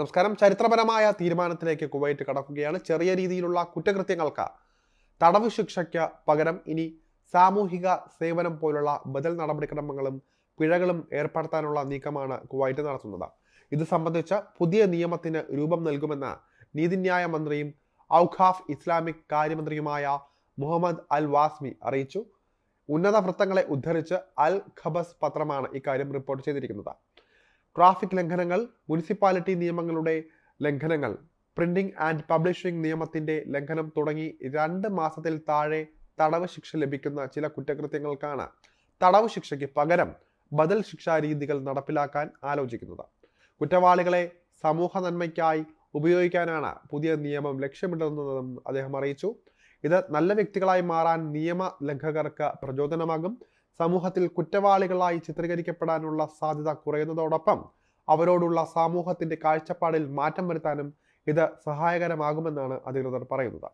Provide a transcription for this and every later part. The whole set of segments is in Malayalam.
നമസ്കാരം. ചരിത്രപരമായ തീരുമാനത്തിലേക്ക് കുവൈറ്റ് കടക്കുകയാണ്. ചെറിയ രീതിയിലുള്ള കുറ്റകൃത്യങ്ങൾക്ക് തടവ് ശിക്ഷയ്ക്ക് പകരം ഇനി സാമൂഹിക സേവനം പോലുള്ള ബദൽ നടപടിക്രമങ്ങളും പിഴകളും ഏർപ്പെടുത്താനുള്ള നീക്കമാണ് കുവൈറ്റ് നടത്തുന്നത്. ഇത് സംബന്ധിച്ച് പുതിയ നിയമത്തിന് രൂപം നൽകുമെന്ന് നീതിന്യായ മന്ത്രിയും ഔഖാഫ് ഇസ്ലാമിക് കാര്യമന്ത്രിയുമായ മുഹമ്മദ് അൽ വാസ്മി അറിയിച്ചു. ഉന്നത വൃത്തങ്ങളെ ഉദ്ധരിച്ച് അൽ ഖബസ് പത്രമാണ് ഇക്കാര്യം റിപ്പോർട്ട് ചെയ്തിരിക്കുന്നത്. ട്രാഫിക് ലംഘനങ്ങൾ മുനിസിപ്പാലിറ്റി നിയമങ്ങളുടെ ലംഘനങ്ങൾ പ്രിന്റിംഗ് ആൻഡ് പബ്ലിഷിംഗ് നിയമത്തിന്റെ ലംഘനം തുടങ്ങി രണ്ട് മാസത്തിൽ താഴെ തടവ് ശിക്ഷ ലഭിക്കുന്ന ചില കുറ്റകൃത്യങ്ങൾക്കാണ് തടവ് ശിക്ഷയ്ക്ക് പകരം ബദൽ ശിക്ഷാ രീതികൾ നടപ്പിലാക്കാൻ ആലോചിക്കുന്നത്. കുറ്റവാളികളെ സമൂഹ നന്മയ്ക്കായി ഉപയോഗിക്കാനാണ് പുതിയ നിയമം ലക്ഷ്യമിടുന്നതെന്നും അദ്ദേഹം അറിയിച്ചു. ഇത് നല്ല വ്യക്തികളായി മാറാൻ നിയമ ലംഘകർക്ക് പ്രചോദനമാകും. സമൂഹത്തിൽ കുറ്റവാളികളായി ചിത്രീകരിക്കപ്പെടാനുള്ള സാധ്യത കുറയുന്നതോടൊപ്പം അവരോടുള്ള സമൂഹത്തിന്റെ കാഴ്ചപ്പാടിൽ മാറ്റം വരുത്താനും ഇത് സഹായകരമാകുമെന്നാണ് അധികൃതർ പറയുന്നത്.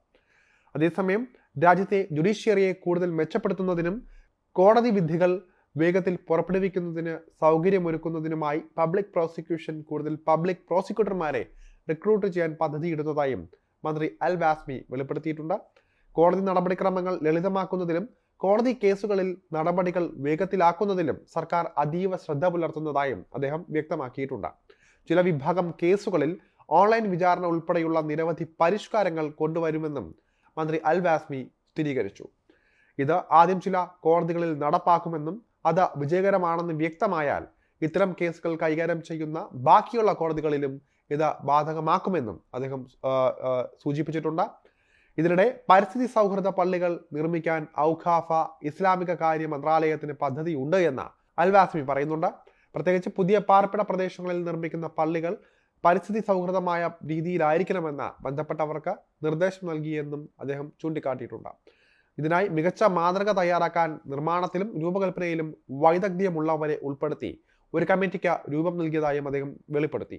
അതേസമയം രാജ്യത്തെ ജുഡീഷ്യറിയെ കൂടുതൽ മെച്ചപ്പെടുത്തുന്നതിനും കോടതി വിധികൾ വേഗത്തിൽ പുറപ്പെടുവിക്കുന്നതിന് സൗകര്യമൊരുക്കുന്നതിനുമായി പബ്ലിക് പ്രോസിക്യൂഷൻ കൂടുതൽ പബ്ലിക് പ്രോസിക്യൂട്ടർമാരെ റിക്രൂട്ട് ചെയ്യാൻ പദ്ധതിയിടുന്നതായും മന്ത്രി അൽ വാസ്മി വെളിപ്പെടുത്തിയിട്ടുണ്ട്. കോടതി നടപടിക്രമങ്ങൾ ലളിതമാക്കുന്നതിലും കോടതി കേസുകളിൽ നടപടികൾ വേഗത്തിലാക്കുന്നതിലും സർക്കാർ അതീവ ശ്രദ്ധ പുലർത്തുന്നതായും അദ്ദേഹം വ്യക്തമാക്കിയിട്ടുണ്ട്. ചില വിഭാഗം കേസുകളിൽ ഓൺലൈൻ വിചാരണ ഉൾപ്പെടെയുള്ള നിരവധി പരിഷ്കാരങ്ങൾ കൊണ്ടുവരുമെന്നും മന്ത്രി അൽ വാസ്മി സ്ഥിരീകരിച്ചു. ഇത് ആദ്യം ചില കോടതികളിൽ നടപ്പാക്കുമെന്നും അത് വിജയകരമാണെന്ന് വ്യക്തമായാൽ ഇത്തരം കേസുകൾ കൈകാര്യം ചെയ്യുന്ന ബാക്കിയുള്ള കോടതികളിലും ഇത് ബാധകമാക്കുമെന്നും അദ്ദേഹം സൂചിപ്പിച്ചിട്ടുണ്ട്. ഇതിനിടെ പരിസ്ഥിതി സൗഹൃദ പള്ളികൾ നിർമ്മിക്കാൻ ഔഖാഫ ഇസ്ലാമിക കാര്യ മന്ത്രാലയത്തിന് പദ്ധതിയുണ്ട് എന്ന് അൽവാസ്മി പറയുന്നുണ്ട്. പ്രത്യേകിച്ച് പുതിയ പാർപ്പിട പ്രദേശങ്ങളിൽ നിർമ്മിക്കുന്ന പള്ളികൾ പരിസ്ഥിതി സൗഹൃദമായ രീതിയിലായിരിക്കണമെന്ന് ബന്ധപ്പെട്ടവർക്ക് നിർദ്ദേശം നൽകിയെന്നും അദ്ദേഹം ചൂണ്ടിക്കാട്ടിയിട്ടുണ്ട്. ഇതിനായി മികച്ച മാതൃക തയ്യാറാക്കാൻ നിർമ്മാണത്തിലും രൂപകൽപ്പനയിലും വൈദഗ്ധ്യമുള്ളവരെ ഉൾപ്പെടുത്തി ഒരു കമ്മിറ്റിക്ക് രൂപം നൽകിയതായും അദ്ദേഹം വെളിപ്പെടുത്തി.